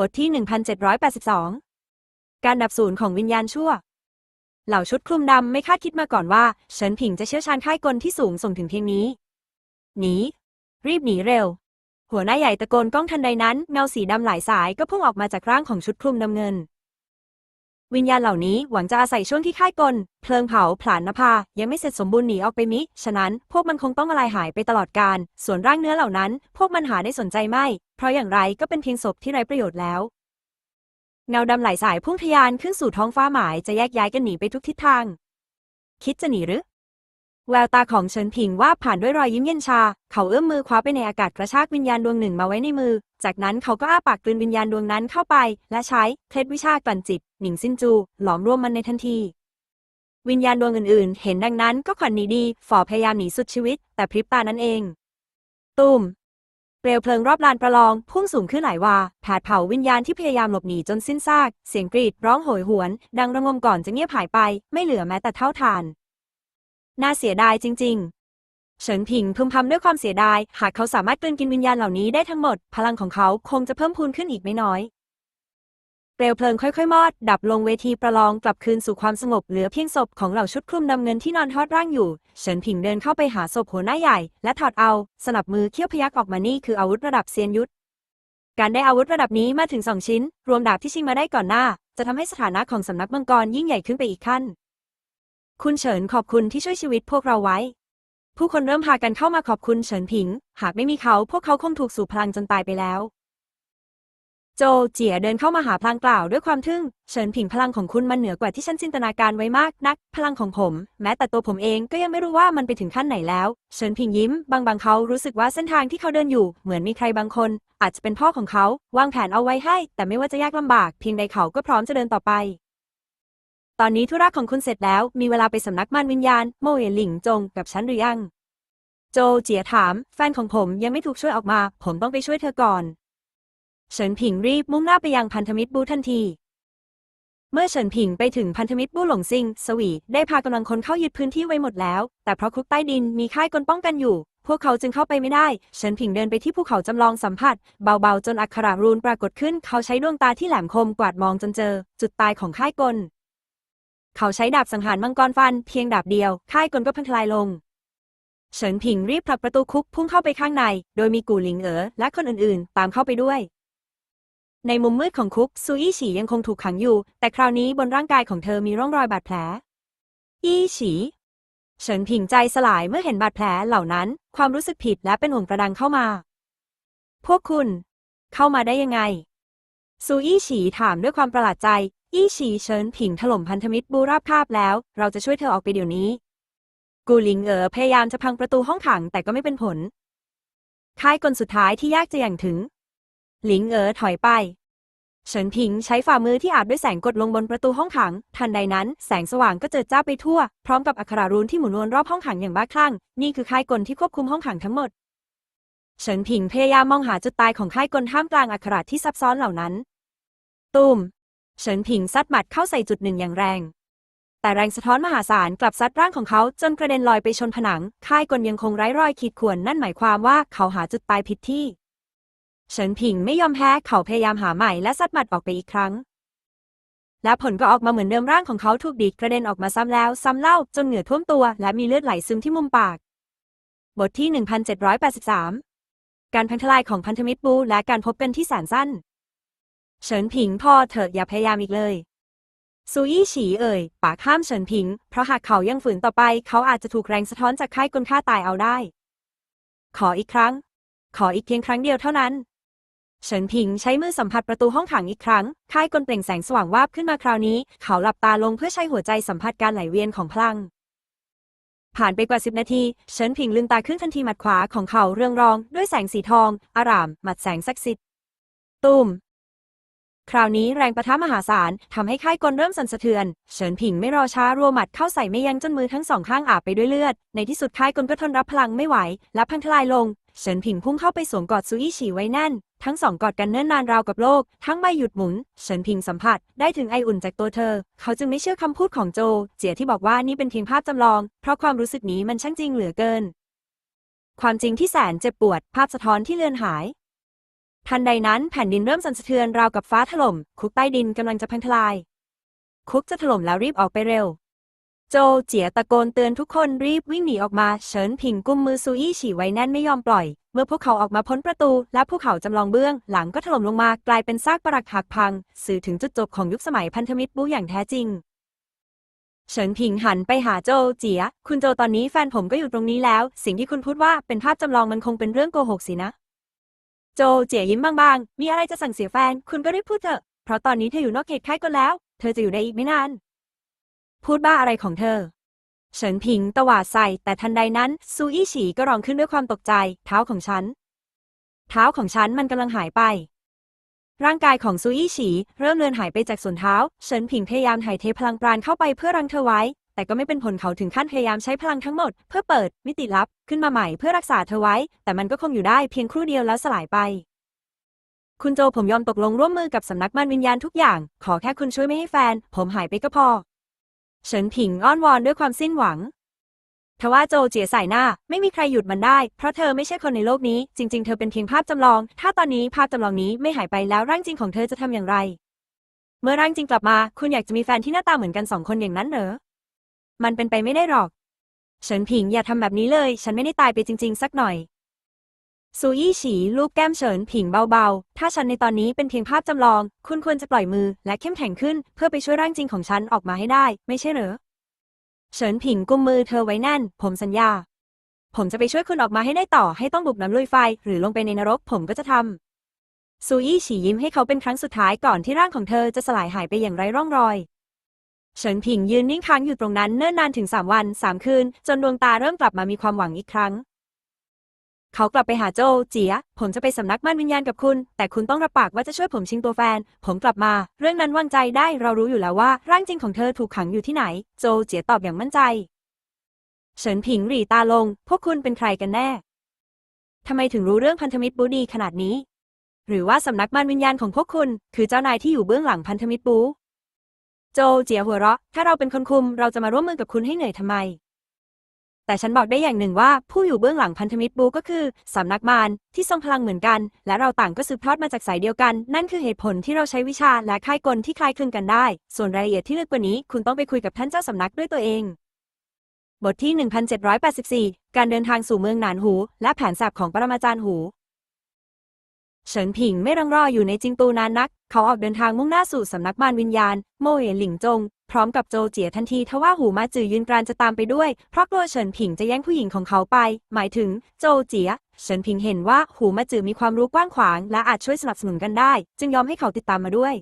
บทที่ 1782 การดับศูนย์ของวิญญาณชั่ว เหล่าชุดคลุมดำไม่คาดคิดมาก่อนว่าเฉินผิงจะเชี่ยวชาญค่ายกลที่สูงส่งถึงเพียงนี้ หนี รีบหนีเร็ว หัวหน้าใหญ่ตะโกนก้องทันใดนั้น เงาสีดำหลายสายก็พุ่งออกมาจากร่างของชุดคลุมดำเงิน วิญญาณเหล่านี้หวังจะอาศัยช่วงที่ค่ายกล เพลิงเผาผลาญนภา ยังไม่เสร็จสมบูรณ์หนีออกไปมิ ฉะนั้นพวกมันคงต้องละลายหายไปตลอดกาลส่วนร่างเนื้อเหล่านั้น พวกมันหาได้สนใจไม่ เพราะอย่างไรก็เป็นเพียงศพที่ไร้ประโยชน์แล้ว เงาดำหลายสายพุ่งทะยานขึ้นสู่ท้องฟ้าหมายจะแยกย้ายกันหนีไปทุกทิศทาง คิดจะหนีหรือ แววตาของเฉินผิงว่าผ่านด้วยรอยยิ้มเย็นชา เขาเอื้อมมือคว้าไปในอากาศกระชากวิญญาณดวงหนึ่งมาไว้ในมือ จากนั้นเขาก็อ้าปากกลืนวิญญาณดวงนั้นเข้าไป และใช้เคล็ดวิชากลั่นจิต หนิงซินจู หลอมรวมมันในทันที วิญญาณดวงอื่นๆ เห็นดังนั้นก็ขวัญหนีดี ฝ่อพยายามหนีสุดชีวิต แต่พริบตานั้นเองตูมเปลวเพลิงรอบลานประลองพุ่งสูงขึ้นหลายวาแผดเผาวิญญาณที่พยายามหลบหนีจนสิ้นซาก เสียงกรีดร้องโหยหวน ดังระงมก่อนจะเงียบหายไป ไม่เหลือแม้แต่เท่าทาน น่าเสียดายจริง ๆ เฉินผิงพึมพำด้วยความเสียดาย หากเขาสามารถกลืนกินวิญญาณเหล่านี้ได้ทั้งหมด พลังของเขาคงจะเพิ่มพูนขึ้นอีกไม่น้อย เปลวเพลิงค่อยๆ มอด ดับลงเวทีประลองกลับคืนสู่ความสงบเหลือเพียงศพของเหล่าชุดคลุมดำเงินที่นอนทอดร่างอยู่ เฉินผิงเดินเข้าไปหาศพหัวหน้าใหญ่ และถอดเอา สนับมือเขี้ยวพยักออกมานี่คืออาวุธระดับเซียนยุทธการได้อาวุธระดับนี้มาถึงสองชิ้น รวมดาบที่ชิงมาได้ก่อนหน้า จะทำให้สถานะของสำนักมังกรยิ่งใหญ่ขึ้นไปอีกขั้น คุณเฉินขอบคุณที่ช่วยชีวิตพวกเราไว้ ผู้คนเริ่มพากันเข้ามาขอบคุณเฉินผิง หากไม่มีเขาพวกเขาคงถูกสูบพลังจนตายไปแล้ว โจเจี๋ยเดินเข้ามาหาพลางกล่าวด้วยความทึ่ง เฉินผิงพลังของคุณมันเหนือกว่าที่ฉันจินตนาการไว้มากนัก พลังของผม แม้แต่ตัวผมเองก็ยังไม่รู้ว่ามันไปถึงขั้นไหนแล้ว เฉินผิงยิ้ม บางบางเขารู้สึกว่าเส้นทางที่เขาเดินอยู่ เหมือนมีใครบางคน อาจจะเป็นพ่อของเขา วางแผนเอาไว้ให้ แต่ไม่ว่าจะยากลำบากเพียงใดเขาก็พร้อมจะเดินต่อไป ตอนนี้ธุระของคุณเสร็จแล้ว มีเวลาไปสำนักมารวิญญาณ โมเอหลิงจงกับฉันหรือยัง โจเจียถาม แฟนของผมยังไม่ถูกช่วยออกมา ผมต้องไปช่วยเธอก่อน เฉินผิงรีบมุ่งหน้าไปยังพันธมิตรบูทันที เมื่อเฉินผิงไปถึงพันธมิตรบูหลงซิง สวี ได้พากำลังคนเข้ายึดพื้นที่ไว้หมดแล้ว แต่เพราะคุกใต้ดินมีค่ายกลป้องกันอยู่ พวกเขาจึงเข้าไปไม่ได้ เฉินผิงเดินไปที่ภูเขาจำลองสัมผัส เบาๆ จนอักขระรูนปรากฏขึ้น เขาใช้ดวงตาที่แหลมคมกวาดมองจนเจอ จุดตายของค่ายกล เขาใช้ดาบสังหารมังกรฟันเพียงดาบเดียวค่ายกลก็พังทลายลง เฉินผิงรีบผลักประตูคุกพุ่งเข้าไปข้างใน โดยมีกูหลิงเอ๋อและคนอื่นๆ ตามเข้าไปด้วย ในมุมมืดของคุกซูอี้ฉียังคงถูกขังอยู่ แต่คราวนี้บนร่างกายของเธอมีร่องรอยบาดแผล อี้ฉีเฉินผิงใจสลายเมื่อเห็นบาดแผลเหล่านั้น ความรู้สึกผิดและเป็นห่วงกระดังเข้ามา พวกคุณ เข้ามาได้ยังไงซูอี้ฉีถามด้วยความประหลาดใจ อี้ฉีเฉินผิงถล่มพันธมิตรบูราบคาบแล้ว เราจะช่วยเธอออกไปเดี๋ยวนี้ กูหลิงเอ๋อพยายามจะพังประตูห้องขังแต่ก็ไม่เป็นผล ค่ายกลสุดท้ายที่ยากจะอย่างถึง หลิงเอ๋อถอยไป เฉินผิงใช้ฝ่ามือที่อาบด้วยแสงกดลงบนประตูห้องขัง ทันใดนั้น แสงสว่างก็เจิดจ้าไปทั่ว พร้อมกับอักขรารูนที่หมุนวนรอบห้องขังอย่างบ้าคลั่ง นี่คือค่ายกลที่ควบคุมห้องขังทั้งหมด เฉินผิงพยายามมองหาจุดตายของค่ายกลท่ามกลางอักขระที่ซับซ้อนเหล่านั้นตูม เฉินผิงซัดหมัดเข้าใส่จุดหนึ่งอย่างแรง แต่แรงสะท้อนมหาศาลกลับซัดร่างของเขาจนกระเด็นลอยไปชนผนัง ค่ายกลยังคงไร้รอยขีดข่วนนั่นหมายความว่าเขาหาจุดตายผิดที่ เฉินผิงไม่ยอมแพ้เขาพยายามหาใหม่และซัดหมัดออกไปอีกครั้ง และผลก็ออกมาเหมือนเดิมร่างของเขาถูกดีดกระเด็นออกมาซ้ำแล้วซ้ำเล่าจนเหงื่อท่วมตัว และมีเลือดไหลซึมที่มุมปาก บทที่ 1783 การพังทลายของพันธมิตรบูและการพบกันที่แสนสั้น เฉินผิงพ่อเถอะอย่าพยายามอีกเลยซูอี้ฉีเอ่ยปากห้ามเฉินผิง เพราะหากเขายังฝืนต่อไป เขาอาจจะถูกแรงสะท้อนจากค่ายกลฆ่าตายเอาได้ ขออีกครั้ง ขออีกเพียงครั้งเดียวเท่านั้น เฉินผิงใช้มือสัมผัสประตูห้องขังอีกครั้ง ค่ายกลเปล่งแสงสว่างวาบขึ้นมาคราวนี้ เขาหลับตาลงเพื่อใช้หัวใจสัมผัสการไหลเวียนของพลัง ผ่านไปกว่าสิบนาที เฉินผิงลืมตาขึ้นทันทีหมัดขวาของเขาเรืองรอง ด้วยแสงสีทอง อาราม หมัดแสงศักดิ์สิทธิ์ตูม คราวนี้แรงประทะมหาศาลทำให้ค่ายกลเริ่มสั่นสะเทือน เฉินผิงไม่รอช้ารัวหมัดเข้าใส่ไม่ยั้งจนมือทั้งสองข้างอาบไปด้วยเลือด ในที่สุดค่ายกลก็ทนรับพลังไม่ไหว และพังทลายลง เฉินผิงพุ่งเข้าไปสวมกอดซูอี้ฉีไว้แน่น ทั้งสองกอดกันเนิ่นนานราวกับโลก ทั้งไม่หยุดหมุน เฉินผิงสัมผัสได้ถึงไออุ่นจากตัวเธอ เขาจึงไม่เชื่อคำพูดของโจ เจียที่บอกว่านี่เป็นเพียงภาพจำลอง เพราะความรู้สึกนี้มันช่างจริงเหลือเกิน ความจริงที่แสนเจ็บปวด ภาพสะท้อนที่เลือนหาย ทันใดนั้นแผ่นดินเริ่มสั่นสะเทือนราวกับฟ้าถล่ม คุกใต้ดินกำลังจะพังทลาย คุกจะถล่มแล้วรีบออกไปเร็ว โจเจียตะโกนเตือนทุกคนรีบวิ่งหนีออกมา เฉินผิงกุมมือซูอี้ฉี่ไว้แน่นไม่ยอมปล่อย เมื่อพวกเขาออกมาพ้นประตู และภูเขาจำลองเบื้อง หลังก็ถล่มลงมากลายเป็นซากปรักหักพัง สื่อถึงจุดจบของยุคสมัยพันธมิตรบูอย่างแท้จริงเฉินผิงหันไปหาโจเจีย คุณโจตอนนี้แฟนผมก็อยู่ตรงนี้แล้ว สิ่งที่คุณพูดว่าเป็นภาพจำลองมันคงเป็นเรื่องโกหกสินะ โจเจียยิ้มบางๆ มีอะไรจะสั่งเสียแฟน คุณก็รีบพูดเถอะ เพราะตอนนี้เธออยู่นอกเขตค่ายกันแล้ว เธอจะอยู่ได้อีกไม่นาน พูดบ้าอะไรของเธอ เฉินผิงตวาดใส่ แต่ทันใดนั้น ซูอี้ฉีก็ร้องขึ้นด้วยความตกใจ เท้าของฉัน เท้าของฉันมันกำลังหายไป ร่างกายของซูอี้ฉีเริ่มเลือนหายไปจากส่วนเท้า เฉินผิงพยายามถ่ายเทพลังปราณเข้าไปเพื่อรังเธอไว้ แต่ก็ไม่เป็นผลเขาถึงขั้นพยายามใช้พลังทั้งหมด เพื่อเปิดมิติลับขึ้นมาใหม่เพื่อรักษาเธอไว้ แต่มันก็คงอยู่ได้เพียงครู่เดียวแล้วสลายไป คุณโจผมยอมตกลงร่วมมือกับสำนักมันวิญญาณทุกอย่าง ขอแค่คุณช่วยไม่ให้แฟน ผมหายไปก็พอ เฉินผิงอ้อนวอนด้วยความสิ้นหวังทว่าโจเจียใส่หน้าไม่มีใครหยุดมันได้ เพราะเธอไม่ใช่คนในโลกนี้ จริง ๆ เธอเป็นเพียงภาพจำลอง ถ้าตอนนี้ภาพจำลองนี้ไม่หายไปแล้วร่างจริงของเธอจะทำอย่างไร เมื่อร่างจริงกลับมา คุณอยากจะมีแฟนที่หน้าตาเหมือนกันสองคนอย่างนั้นเหรอ มันเป็นไปไม่ได้หรอก เฉินผิงอย่าทำแบบนี้เลย ฉันไม่ได้ตายไปจริง ๆ สักหน่อย ซูยี่ฉีลูบแก้มเฉินผิงเบาๆ ถ้าฉันในตอนนี้เป็นเพียงภาพจำลอง คุณควรจะปล่อยมือและเข้มแข็งขึ้น เพื่อไปช่วยร่างจริงของฉันออกมาให้ได้ ไม่ใช่เหรอ เฉินผิงกุมมือเธอไว้แน่น ผมสัญญา ผมจะไปช่วยคุณออกมาให้ได้ต่อ ให้ต้องบุกน้ำลุยไฟ หรือลงไปในนรกผมก็จะทำซูยี่ฉียิ้มให้เขาเป็นครั้งสุดท้ายก่อนที่ร่างของเธอจะสลายหายไปอย่างไร้ร่องรอย เฉินผิงยืนนิ่งค้างอยู่ตรงนั้นเนิ่นนานถึงสามวันสามคืน จนดวงตาเริ่มกลับมามีความหวังอีกครั้ง เขากลับไปหาโจเจีย ผมจะไปสำนักมั่นวิญญาณกับคุณ แต่คุณต้องรับปากว่าจะช่วยผมชิงตัวแฟน ผมกลับมา เรื่องนั้นวางใจได้เรารู้อยู่แล้วว่า ร่างจริงของเธอถูกขังอยู่ที่ไหน โจเจียตอบอย่างมั่นใจ เฉินผิงหรี่ตาลง พวกคุณเป็นใครกันแน่ทำไมถึงรู้เรื่องพันธมิตรบูดีขนาดนี้ หรือว่าสำนักมั่นวิญญาณของพวกคุณ คือเจ้านายที่อยู่เบื้องหลังพันธมิตรบู โจเจียหัวเราะ ถ้าเราเป็นคนคุม เราจะมาร่วมมือกับคุณให้เหนื่อยทำไม แต่ฉันบอกได้อย่างหนึ่งว่า ผู้อยู่เบื้องหลังพันธมิตรบูก็คือสำนักมารที่ทรงพลังเหมือนกัน และเราต่างก็สืบทอดมาจากสายเดียวกัน นั่นคือเหตุผลที่เราใช้วิชาและค่ายกลที่คล้ายคลึงกันได้ ส่วนรายละเอียดที่ลึกกว่านี้ คุณต้องไปคุยกับท่านเจ้าสำนักด้วยตัวเอง บทที่ 1784 การเดินทางสู่เมืองหนานหู และแผนสบของปรมาจารย์หู เฉินผิงไม่รังรออยู่ในจิงตูนานนัก เขาออกเดินทางมุ่งหน้าสู่สำนักมารวิญญาณ โมเหหลิงจง พร้อมกับโจเจียทันทีทว่าหูมาจือยืนกรานจะตามไปด้วย เพราะกลัวเฉินผิงจะแย่งผู้หญิงของเขาไป หมายถึงโจเจียเฉินผิงเห็นว่าหูมาจือมีความรู้กว้างขวาง และอาจช่วยสนับสนุนกันได้ จึงยอมให้เขาติดตามมาด้วย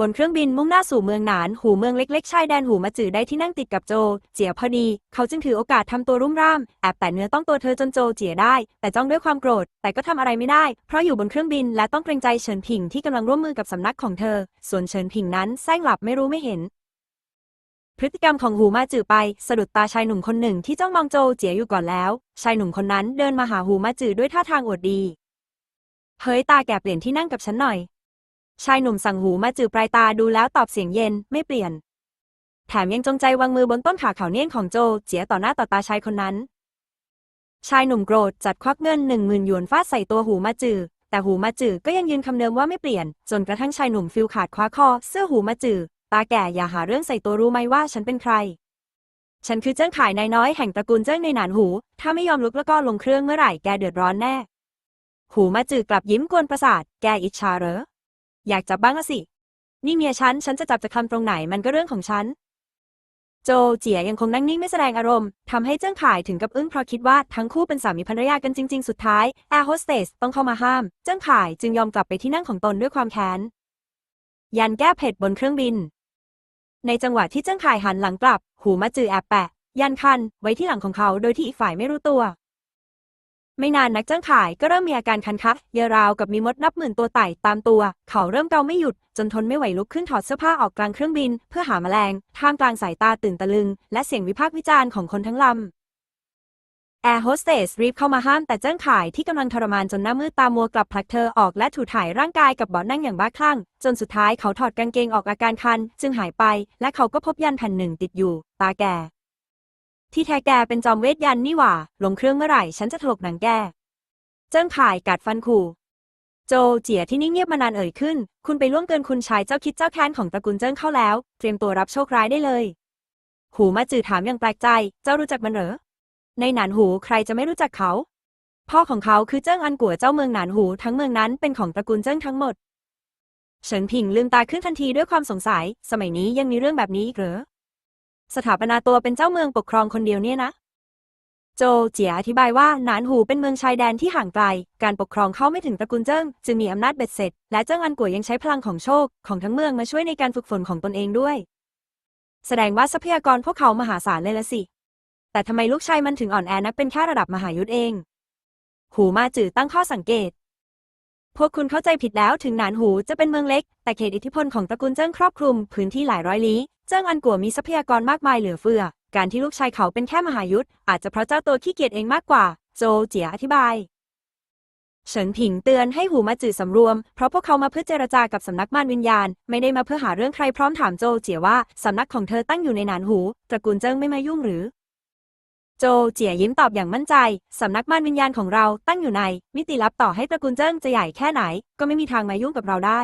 บนเครื่องบินมุ่งหน้าสู่เมืองหนาน หูเมืองเล็กๆ ชายแดนหูมาจือได้ที่นั่งติดกับโจ เจียพอดี เขาจึงถือโอกาสทำตัวรุ่มร่าม แอบแต่เนื้อต้องตัวเธอจนโจเจียได้ แต่จ้องด้วยความโกรธ แต่ก็ทำอะไรไม่ได้ เพราะอยู่บนเครื่องบินและต้องเกรงใจเฉินผิงที่กำลังร่วมมือกับสำนักของเธอ ส่วนเฉินผิงนั้นแซงหลับไม่รู้ไม่เห็นพฤติกรรมของหูมาจือไปสะดุดตาชายหนุ่มคนหนึ่งที่จ้องมองโจเจียอยู่ก่อนแล้ว ชายหนุ่มคนนั้นเดินมาหาหูมาจือด้วยท่าทางอวดดี เฮ้ยตาแกเปลี่ยนที่นั่งกับฉันหน่อย ชายหนุ่มสั่งหูมาจือปลายตาดูแล้วตอบเสียงเย็นไม่เปลี่ยน แถมยังจงใจวางมือบนต้นขาเขาเนียนของโจเจียต่อหน้าต่อตาชายคนนั้น ชายหนุ่มโกรธจัดควักเงินหนึ่งหมื่นหยวนฟาดใส่ตัวหูมาจือแต่หูมาจือก็ยังยืนคำเดิมว่าไม่เปลี่ยน จนกระทั่งชายหนุ่มฟิลขาดคว้าคอเสื้อหูมาจือตาแก่อย่าหาเรื่องใส่ตัวรู้ไหมว่าฉันเป็นใคร ฉันคือเจิ้งข่ายนายน้อยแห่งตระกูลเจิ้งในหนานหู ถ้าไม่ยอมลุกแล้วก็ลงเครื่องเมื่อไหร่แกเดือดร้อนแน่ หูมาจือกลับยิ้มกวนประสาท แกอิจฉาเหรอ อยากจับบ้างสิ นี่เมียฉัน ฉันจะจับจากคำตรงไหนมันก็เรื่องของฉัน โจเจียยังคงนั่งนิ่งไม่แสดงอารมณ์ทำให้เจิ้งข่ายถึงกับอึ้งเพราะคิดว่าทั้งคู่เป็นสามีภรรยากันจริง ๆ สุดท้ายแอร์โฮสเตสต้องเข้ามาห้าม เจิ้งข่ายจึงยอมกลับไปที่นั่งของตนด้วยความแค้น ยันแก้เผ็ดบนเครื่องบิน ในจังหวะที่เจิ้งข่ายหันหลังกลับ หูมาจือแอบแปะ ยันคันไว้ที่หลังของเขาโดยที่อีกฝ่ายไม่รู้ตัว ไม่นานนักเจ้างขายก็เริ่มมีอาการคันคักเยราวกับมีมดนับหมื่นตัวไต่ตามตัว เขาเริ่มเกาไม่หยุด จนทนไม่ไหวลุกขึ้นถอดเสื้อผ้าออกกลางเครื่องบิน เพื่อหาแมลง ท่ามกลางสายตาตื่นตะลึง และเสียงวิพากษ์วิจารณ์ของคนทั้งลำ แอร์โฮสเตสรีบเข้ามาห้ามแต่เจ้างขายที่กำลังทรมานจนหน้ามืดตามัวกลับผลักเธอออกและถูถ่ายร่างกายกับเบาะนั่งอย่างบ้าคลั่ง จนสุดท้ายเขาถอดกางเกงออกอาการคัน จึงหายไป และเขาก็พบยันแผ่นหนึ่งติดอยู่ ตาแก่ ที่แท้แกเป็นจอมเวทยันนี่หว่า ลงเครื่องเมื่อไหร่ ฉันจะถลกหนังแก เจิ้งข่ายกัดฟันขู่ โจเจียที่นิ่งเงียบมานานเอ่ยขึ้น คุณไปล่วงเกินคุณชายเจ้าคิดเจ้าแค้นของตระกูลเจิ้งเข้าแล้ว เตรียมตัวรับโชคร้ายได้เลย หูมาจือถามอย่างแปลกใจ เจ้ารู้จักมันเหรอ ในหนานหูใครจะไม่รู้จักเขา พ่อของเขาคือเจิ้งอันกัวเจ้าเมืองหนานหูทั้งเมืองนั้นเป็นของตระกูลเจิ้งทั้งหมด เฉินผิงลืมตาขึ้นทันทีด้วยความสงสัย สมัยนี้ยังมีเรื่องแบบนี้อีกเหรอ สถาปนาตัวเป็นเจ้าเมืองปกครองคนเดียวเนี่ยนะ โจเจียอธิบายว่าหนานหูเป็นเมืองชายแดนที่ห่างไกล การปกครองเข้าไม่ถึงตระกูลเจิ้งจึงมีอำนาจเบ็ดเสร็จ และเจิ้งอันกัวยังใช้พลังของโชค ของทั้งเมืองมาช่วยในการฝึกฝนของตนเองด้วย แสดงว่าทรัพยากรพวกเขามหาศาลเลยละสิ แต่ทำไมลูกชายมันถึงอ่อนแอนักเป็นแค่ระดับมหายุทธเอง หูมาจือตั้งข้อสังเกต พวกคุณเข้าใจผิดแล้วถึงหนานหูจะเป็นเมืองเล็ก แต่เขตอิทธิพลของตระกูลเจิ้งครอบคลุม พื้นที่หลายร้อยลี้ เจิ้งอันกัวมีทรัพยากรมากมายเหลือเฟือ การที่ลูกชายเขาเป็นแค่มหายุทธอาจจะเพราะเจ้าตัวขี้เกียจเองมากกว่า โจเจียอธิบาย เฉินผิงเตือนให้หูมาจื่อสำรวม เพราะพวกเขามาเพื่อเจรจากับสำนักมารวิญญาณ ไม่ได้มาเพื่อหาเรื่องใครพร้อมถามโจเจียว่าสำนักของเธอตั้งอยู่ในหนานหู ตระกูลเจิ้งไม่มายุ่งหรือ โจเจียยิ้มตอบอย่างมั่นใจ สำนักมารวิญญาณของเราตั้งอยู่ใน มิติลับต่อให้ตระกูลเจิ้งจะใหญ่แค่ไหน ก็ไม่มีทางมายุ่งกับเราได้